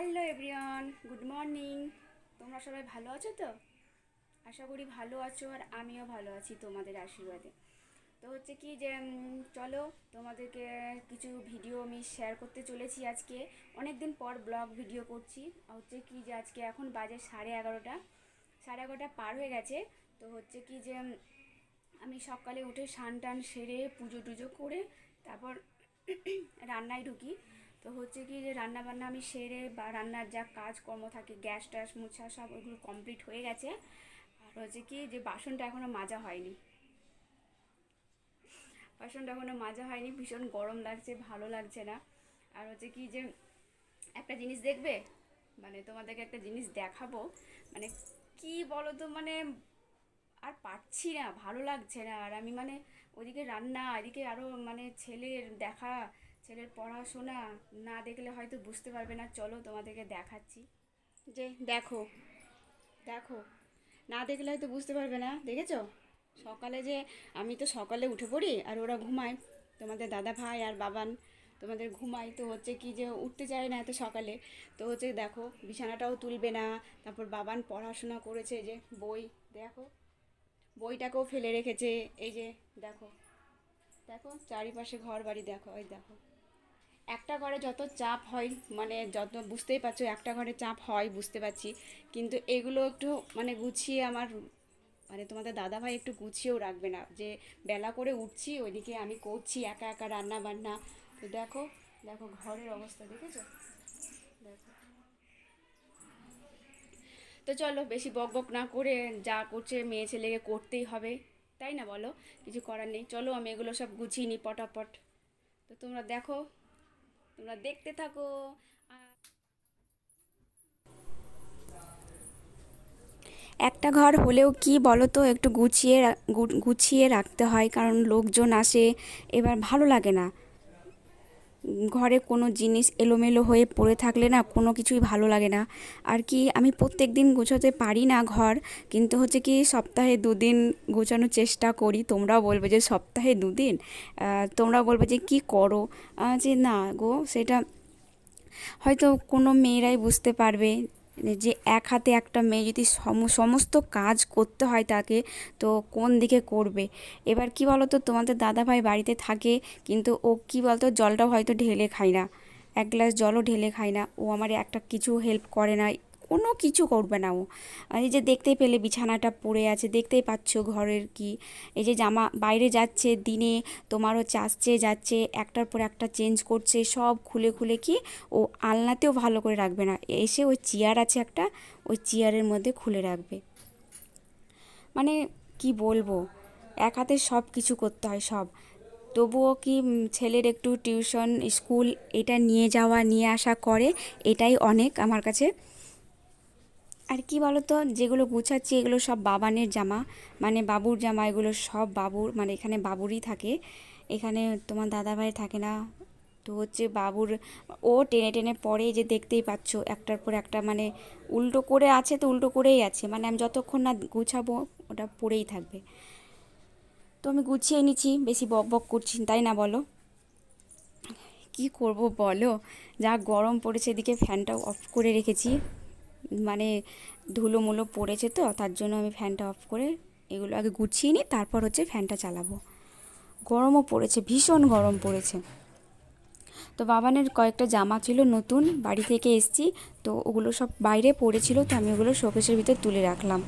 Hello everyone good morning তোমরা সবাই ভালো আছো তো? আশা করি ভালো আছো আর আমিও ভালো আছি তোমাদের আশীর্বাদে। তো হচ্ছে কি যে চলো তোমাদেরকে কিছু ভিডিও আমি শেয়ার করতে চলেছি আজকে। অনেক দিন পর ব্লগ ভিডিও করছি। হচ্ছে কি যে, আজকে এখন বাজে সাড়ে এগারোটা। সাড়ে এগারোটা পার হয়ে গেছে। তো হচ্ছে কি যে আমি সকালে উঠে স্নান টান সেরে পুজো টুজো করে তারপর রান্নায় ঢুকি। তো হচ্ছে কি যে রান্না বান্না আমি সেরে বা রান্নার যা কাজকর্ম থাকে, গ্যাস ট্যাস মোছা সব ওগুলো কমপ্লিট হয়ে গেছে। আর হচ্ছে কি যে বাসনটা এখনও মাজা হয়নি। বাসনটা এখনও মাজা হয়নি, ভীষণ গরম লাগছে, ভালো লাগছে না। আর হচ্ছে কি যে একটা জিনিস দেখবে? মানে তোমাদেরকে একটা জিনিস দেখাবো। মানে কি বলো তো মানে আর পারছি না, ভালো লাগছে না। আর আমি মানে ওদিকে রান্না, এদিকে আরও মানে ছেলের দেখা ছেলের পড়াশোনা না দেখলে হয়তো বুঝতে পারবে না। চলো তোমাদেরকে দেখাচ্ছি। যে দেখো দেখো, না দেখলে হয়তো বুঝতে পারবে না, দেখেছ? সকালে যে আমি তো সকালে উঠে পড়ি আর ওরা ঘুমায়। তোমাদের দাদা ভাই আর বাবান তোমাদের ঘুমায়, তো হচ্ছে কি যে উঠতে চায় না এত সকালে। তো হচ্ছে দেখো, বিছানাটাও তুলবে না, তারপর বাবান পড়াশোনা করেছে যে বই, দেখো, বইটাকেও ফেলে রেখেছে। এই যে দেখো দেখো, চারিপাশে ঘর বাড়ি দেখো, এই দেখো। একটা ঘরে যত চাপ হয় মানে যত বুঝতেই পারছ একটা ঘরে চাপ হয়, বুঝতে পারছি। কিন্তু এগুলো একটু মানে গুছিয়ে আমার মানে তোমাদের দাদাভাই একটু গুছিয়েও রাখবে না। যে বেলা করে উঠছি, ওইদিকে আমি করছি একা একা রান্না বান্না তো দেখো দেখো ঘরের অবস্থা, দেখেছ? দেখো তো চলো, বেশি বক বক না করে যা করছে মেয়ে ছেলেকে করতেই হবে। তাই না বলো? কিছু করার নেই। চলো, আমি এগুলো সব গুছিয়ে নিই পটাপট। তো তোমরা দেখো তোমরা দেখতে থাকো। একটা ঘর হলেও কি বলো তো একটু গুছিয়ে গুছিয়ে রাখতে হয়, কারণ লোকজন আসে, এবার ভালো লাগে না। ঘরে কোনো জিনিস এলোমেলো হয়ে পড়ে থাকলে না কোনো কিছুই ভালো লাগে না। আর কি আমি প্রত্যেক দিন গোছাতে পারি না ঘর, কিন্তু হচ্ছে কি সপ্তাহে দুদিন গোছানোর চেষ্টা করি। তোমরাও বলবে যে সপ্তাহে দুদিন? তোমরা বলবে যে কি করো? যে না গো, সেটা হয়তো কোনো মেয়েরাই বুঝতে পারবে যে এক হাতে একটা মেয়ে যদি সম- সমস্ত কাজ করতে হয় তাকে, তো কোন দিকে করবে? এবার কি বলতো, তোমাদের দাদাভাই বাড়িতে থাকে, কিন্তু ও কি বলতো, জলটাও হয়তো ঢেলে খায় না। এক গ্লাস জলও ঢেলে খায় না। ও আমার একটা কিছু হেল্প করে না। কোনো কিছু করবে না ও। এই যে দেখতেই পেলে বিছানাটা পড়ে আছে, দেখতেই পাচ্ছ ঘরের কি। এই যে জামা বাইরে যাচ্ছে, দিনে তোমার হচ্ছে আসছে যাচ্ছে, একটার পর একটা চেঞ্জ করছে, সব খুলে খুলে কি ও আলনাতেও ভালো করে রাখবে না। এসে ওই চেয়ার আছে একটা, ওই চেয়ারের মধ্যে খুলে রাখবে। মানে কি বলব, এক হাতে সব কিছু করতে হয় সব। তবুও কি ছেলের একটু টিউশন স্কুল এটা নিয়ে যাওয়া, নিয়ে আসা করে, এটাই অনেক আমার কাছে আর কি বলতো, যেগুলো গুছাচ্ছি এগুলো সব বাবানের জামা। মানে বাবুর জামা, এগুলো সব বাবুর মানে এখানে বাবুরই থাকে। এখানে তোমার দাদাভাই থাকে না। তো হচ্ছে বাবুর, ও টেনে টেনে পড়ে যে দেখতেই পাচ্ছ, একটার পর একটা মানে উল্টো করে আছে তো উল্টো করেই আছে। মানে আমি যতক্ষণ না গুছাবো, ওটা পড়েই থাকবে। তো আমি গুছিয়ে নিচ্ছি, বেশি বক বক করছি তাই না বলো? কি করব বলো? যা গরম পড়েছে, এদিকে ফ্যানটাও অফ করে রেখেছি। মানে ধুলো মুলো পড়েছে তো, তার জন্য আমি ফ্যানটা অফ করে এগুলো আগে গুছিয়ে নিই, তারপর হচ্ছে ফ্যানটা চালাবো। গরমও পড়েছে, ভীষণ গরম পড়েছে। তো বাবানের কয়েকটা জামা ছিল নতুন, বাড়ি থেকে এসছি, তো ওগুলো সব বাইরে পড়েছিল, তো আমি ওগুলো শোকেসের ভিতর তুলে রাখলাম।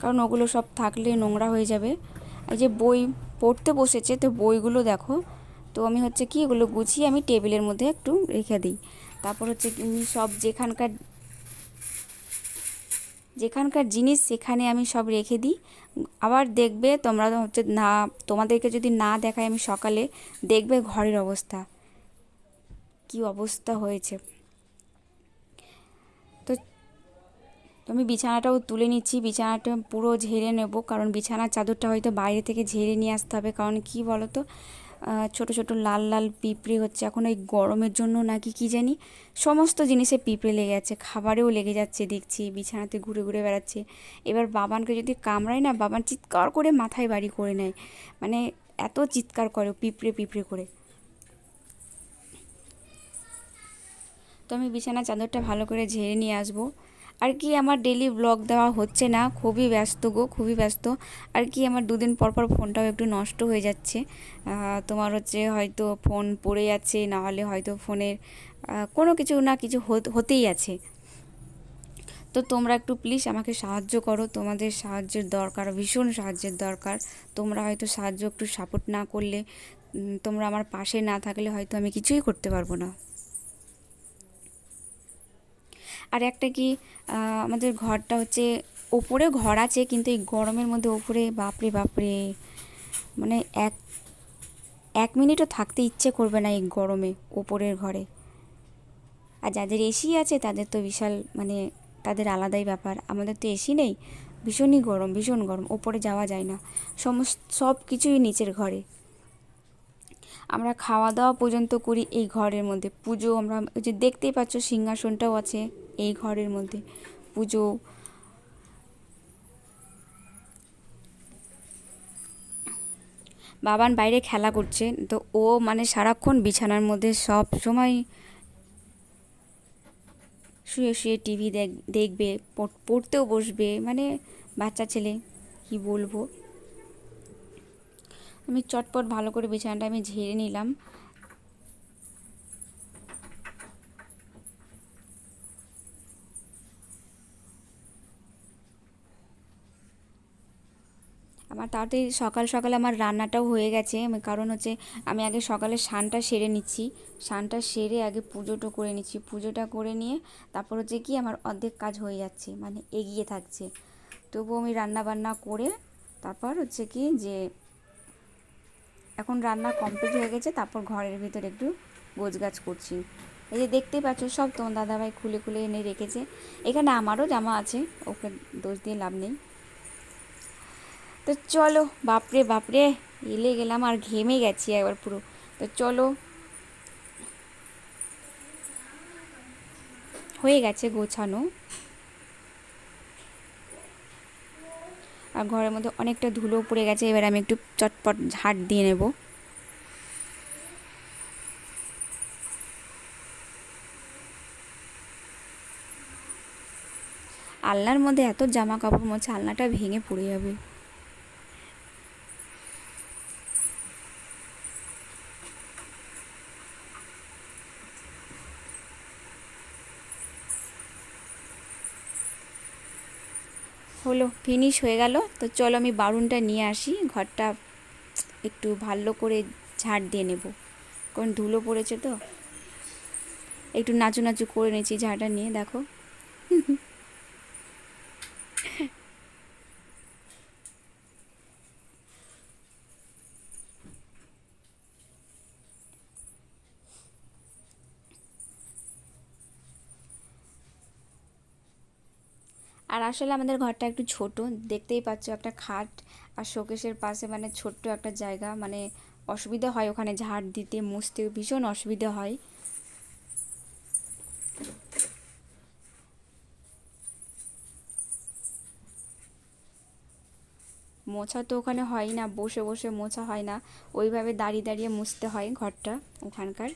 কারণ ওগুলো সব থাকলে নোংরা হয়ে যাবে। এই যে বই পড়তে বসেছে, তো বইগুলো দেখো। তো আমি হচ্ছে কি, এগুলো গুছিয়ে আমি টেবিলের মধ্যে একটু রেখে দিই। তারপর হচ্ছে সব যেখানকার যেখানকার জিনিস সেখানে আমি সব রেখে দিই। আবার দেখবে তোমরা হচ্ছে না, তোমাদেরকে যদি না দেখাই আমি সকালে, দেখবে ঘরের অবস্থা। কি অবস্থা হয়েছে। তো আমি বিছানাটাও তুলে নিচ্ছি, বিছানাটা পুরো ঝেড়ে নেব, কারণ বিছানার চাদরটা হয়তো বাইরে থেকে ঝেড়ে নিয়ে আসতে হবে, কারণ কি বলো তো ছোট ছোট লাল লাল পিঁপড়ে হচ্ছে। এখন এই গরমের জন্য নাকি কি জানি সমস্ত জিনিসে পিঁপড়ে লেগে যাচ্ছে, খাবারেও লেগে যাচ্ছে দেখছি, বিছানাতে ঘুরে ঘুরে বেড়াচ্ছে। এবার বাবানকে যদি কামড়ায় না, বাবান চিৎকার করে মাথায় বাড়ি করে নেয়। মানে এত চিৎকার করে পিঁপড়ে পিঁপড়ে করে। তো আমি বিছানা চাদরটা ভালো করে ঝেড়ে নিয়ে আসব। আর কি আমার ডেলি ব্লগ দেওয়া হচ্ছে না, খুবই ব্যস্ত গো, খুবই ব্যস্ত। আর কি আমার দুদিন পর পর ফোনটাও একটু নষ্ট হয়ে যাচ্ছে। তোমার হচ্ছে হয়তো ফোন পড়ে যাচ্ছে, না হলে হয়তো ফোনের কোনো কিছু না কিছু হতেই আছে। তো তোমরা একটু প্লিজ আমাকে সাহায্য করো, তোমাদের সাহায্যের দরকার, ভীষণ সাহায্যের দরকার। তোমরা হয়তো সাহায্য একটু সাপোর্ট না করলে তোমরা আমার পাশে না থাকলে হয়তো আমি কিছুই করতে পারব না। আর একটা কি আমাদের ঘরটা হচ্ছে ওপরে ঘর আছে, কিন্তু এই গরমের মধ্যে ওপরে, বাপরে বাপরে। মানে এক এক মিনিটও থাকতে ইচ্ছে করবে না এই গরমে ওপরের ঘরে। আর যাদের এসি আছে, তাদের তো বিশাল মানে তাদের আলাদাই ব্যাপার। আমাদের তো এসি নেই, ভীষণই গরম, ভীষণ গরম, ওপরে যাওয়া যায় না। সমস্ত, সব কিছুই নিচের ঘরে। আমরা খাওয়া দাওয়া পর্যন্ত করি এই ঘরের মধ্যে। পুজো আমরা, ওই যে দেখতেই পাচ্ছ, সিংহাসনটাও আছে। এই ঘরের মধ্যে। পুজো। বাবান বাইরে খেলা করছে, তো ও মানে সারাক্ষণ বিছানার মধ্যে সব সময় শুয়ে শুয়ে টিভি দেখ, দেখবে পড়তেও বসবে মানে বাচ্চা ছেলে, কি বলব? আমি চটপট ভালো করে বিছানাটা আমি ঝেড়ে নিলাম। তাড়াতাড়ি সকাল সকাল আমার রান্নাটাও হয়ে গেছে। কারণ হচ্ছে আমি আগে সকালে স্নানটা সেরে নিচ্ছি। স্নানটা সেরে আগে পুজোটা করে নিচ্ছি। পুজোটা করে নিয়ে তারপর হচ্ছে কি আমার অর্ধেক কাজ হয়ে যাচ্ছে মানে এগিয়ে থাকছে। তবুও আমি রান্না বান্না করে তারপর হচ্ছে কি যে এখন রান্না কমপ্লিট হয়ে গেছে, তারপর ঘরের ভিতর একটু গোছগাছ করছি। এই যে দেখতেই পাচ্ছ সব তোমার দাদাভাই খুলে খুলে এনে রেখেছে। এখানে আমারও জামা আছে, ওকে দোষ দিয়ে লাভ নেই। তো চলো, বাপরে বাপরে, এলে গেলাম আর ঘেমে গেছি একবার পুরো। তো চলো। হয়ে গেছে গোছানো। আর ঘরের মধ্যে অনেকটা ধুলো পড়ে গেছে, এবার আমি একটু চটপট ঝাড় দিয়ে নেব। আলনার মধ্যে এত জামা কাপড় মধ্যে আলনাটা ভেঙে পড়ে যাবে। হলো ফিনিশ হয়ে গেল। তো চলো আমি বারুনটা নিয়ে আসি, ঘরটা একটু ভালো করে ঝাড় দিয়ে নেব। কারণ ধুলো পড়েছে তো। একটু নাচু নাচু করে নিয়েছি ঝাড়টা নিয়ে, দেখো। আর আসলে আমাদের ঘরটা একটু ছোট, দেখতেই পাচ্ছ একটা খাট আর শোকেশের পাশে মানে ছোট্ট একটা জায়গা মানে অসুবিধা হয় ওখানে ঝাড় দিতে, মুছতে ভীষণ অসুবিধা হয়। মোছা তো ওখানে হয় না, বসে বসে মোছা হয় না, ওইভাবে দাঁড়িয়ে দাঁড়িয়ে মুছতে হয় ঘরটা ওখানকার।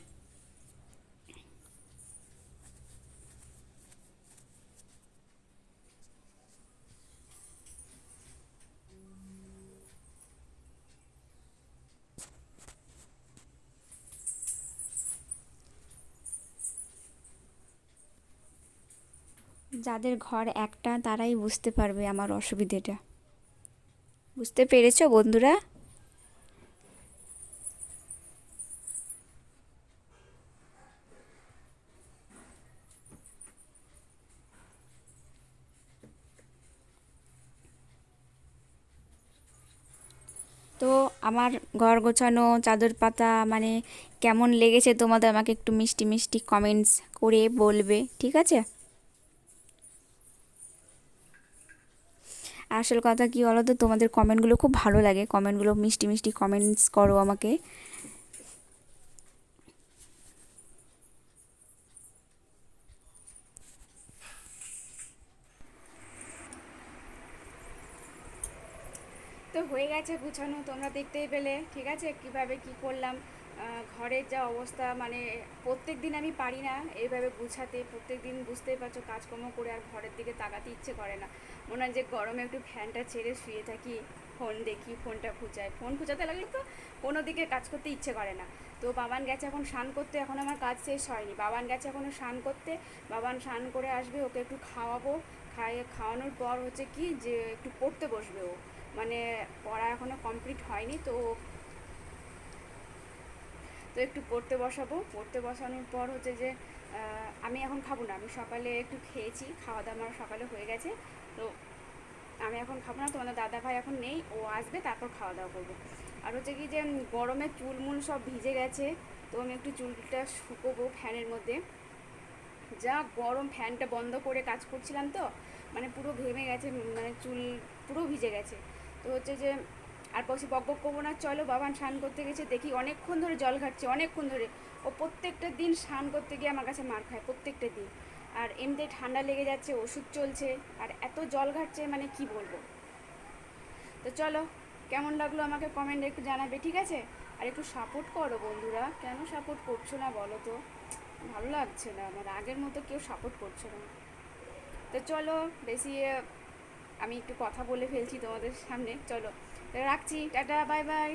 যাদের ঘর একটা, তারাই বুঝতে পারবে আমার অসুবিধেটা। বুঝতে পেরেছ বন্ধুরা? তো আমার ঘর গোছানো, চাদর পাতা মানে কেমন লেগেছে তোমাদের আমাকে একটু মিষ্টি মিষ্টি কমেন্টস করে বলবে, ঠিক আছে? আসল কথা কী বলো তো তোমাদের কমেন্টগুলো খুব ভালো লাগে। কমেন্টগুলো মিষ্টি মিষ্টি কমেন্টস করো আমাকে। তো হয়ে গেছে গুছানো, তোমরা দেখতেই পেলে, ঠিক আছে? কীভাবে কি করলাম? ঘরের যা অবস্থা মানে প্রত্যেক দিন আমি পারি না এইভাবে গুছাতে, প্রত্যেক দিন বুঝতেই পারছ কাজকর্ম করে আর ঘরের দিকে তাকাতে ইচ্ছে করে না। মনে হয় যে গরমে একটু ফ্যানটা ছেড়ে শুয়ে থাকি, ফোন দেখি, ফোনটা খুঁচাই ফোন খুঁচাতে লাগলে তো কোনো দিকে কাজ করতে ইচ্ছে করে না। তো বাবান গেছে এখন স্নান করতে, এখন আমার কাজ শেষ হয়নি। বাবান গেছে এখনও স্নান করতে, বাবান স্নান করে আসবে, ওকে একটু খাওয়াবো। খাইয়ে খাওয়ানোর পর হচ্ছে কি যে একটু পড়তে বসবে ও। মানে পড়া এখনও কমপ্লিট হয়নি, তো তো একটু পড়তে বসাবো। পড়তে বসানোর পর হচ্ছে যে আমি এখন খাব না। আমি সকালে একটু খেয়েছি খাওয়া দাওয়া আমার সকালে হয়ে গেছে। তো আমি এখন খাব না তোমাদের দাদা ভাই এখন নেই, ও আসবে, তারপর খাওয়া দাওয়া করব। আর হচ্ছে কি যে গরমে চুলমুল সব ভিজে গেছে, তো আমি একটু চুলটা শুকোবো ফ্যানের মধ্যে। যা গরম, ফ্যানটা বন্ধ করে কাজ করছিলাম তো মানে পুরো ঘেমে গেছে মানে চুল পুরো ভিজে গেছে। তো হচ্ছে যে আর বসে বক বক করব না। চলো বাবান স্নান করতে গেছে, দেখি অনেকক্ষণ ধরে জল ঘাটছে, অনেকক্ষণ ধরে। ও প্রত্যেকটা দিন স্নান করতে গিয়ে আমার কাছে মার খায়, প্রত্যেকটা দিন। আর এমনিতে ঠান্ডা লেগে যাচ্ছে, ওষুধ চলছে, আর এত জল ঘাটছে মানে কি বলব? তো চলো, কেমন লাগল আমাকে কমেন্টে একটু জানাবে, ঠিক আছে? আর একটু সাপোর্ট করো বন্ধুরা, কেন সাপোর্ট করছ না বলো তো? ভালো লাগছে না, আমার আগের মতো কেউ সাপোর্ট করছে না। তো চলো, বেশি, আমি একটু কথা বলে ফেলছি তোমাদের সামনে, চলো। রাখছি টাটা বাই বাই।